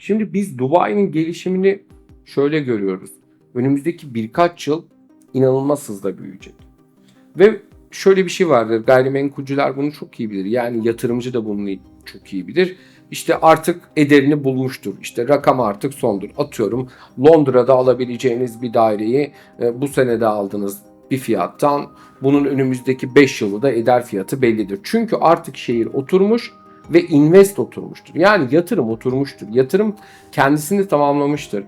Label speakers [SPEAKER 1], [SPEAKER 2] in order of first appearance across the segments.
[SPEAKER 1] Şimdi biz Dubai'nin gelişimini şöyle görüyoruz. Önümüzdeki birkaç yıl inanılmaz hızla büyüyecek. Ve şöyle bir şey vardır. Gayrimenkulcüler bunu çok iyi bilir. Yani yatırımcı da bunu çok iyi bilir. İşte artık ederini bulmuştur. İşte rakam artık sondur. Atıyorum Londra'da alabileceğiniz bir daireyi e, bu senede aldınız bir fiyattan. Bunun önümüzdeki 5 yılı da eder fiyatı bellidir. Çünkü artık şehir oturmuş ve invest oturmuştur. Yani yatırım oturmuştur. Yatırım kendisini tamamlamıştır.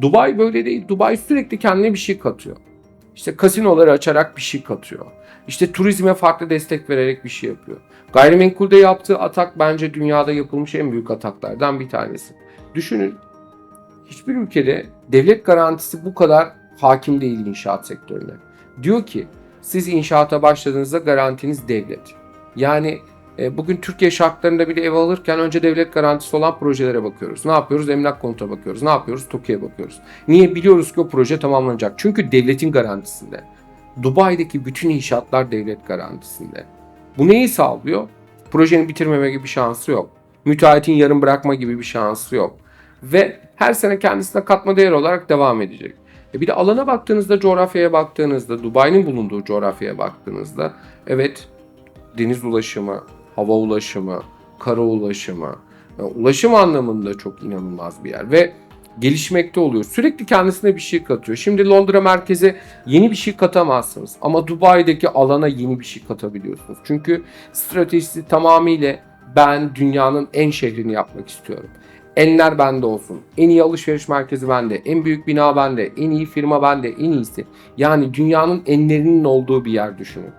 [SPEAKER 1] Dubai böyle değil. Dubai sürekli kendine bir şey katıyor. İşte kasinoları açarak bir şey katıyor. İşte turizme farklı destek vererek bir şey yapıyor. Gayrimenkulde yaptığı atak bence dünyada yapılmış en büyük ataklardan bir tanesi. Düşünün hiçbir ülkede devlet garantisi bu kadar hakim değil inşaat sektörüne. Diyor ki siz inşaata başladığınızda garantiniz devlet. Yani bugün Türkiye şartlarında bile ev alırken önce devlet garantisi olan projelere bakıyoruz. Ne yapıyoruz? Emlak konuta bakıyoruz. Ne yapıyoruz? TOKİ'ye bakıyoruz. Niye? Biliyoruz ki o proje tamamlanacak. Çünkü devletin garantisinde. Dubai'deki bütün inşaatlar devlet garantisinde. Bu neyi sağlıyor? Projenin bitirmeme gibi bir şansı yok. Müteahhitin yarım bırakma gibi bir şansı yok. Ve her sene kendisine katma değer olarak devam edecek. E bir de alana baktığınızda, coğrafyaya baktığınızda, Dubai'nin bulunduğu coğrafyaya baktığınızda evet deniz ulaşımı, hava ulaşımı, kara ulaşımı, e, ulaşım anlamında çok inanılmaz bir yer ve gelişmekte oluyor. Sürekli kendisine bir şey katıyor. Şimdi Londra merkeze yeni bir şey katamazsınız ama Dubai'deki alana yeni bir şey katabiliyorsunuz. Çünkü stratejisi tamamıyla ben dünyanın en şehrini yapmak istiyorum. Enler bende olsun. En iyi alışveriş merkezi bende. En büyük bina bende. En iyi firma bende. En iyisi. Yani dünyanın enlerinin olduğu bir yer düşünün.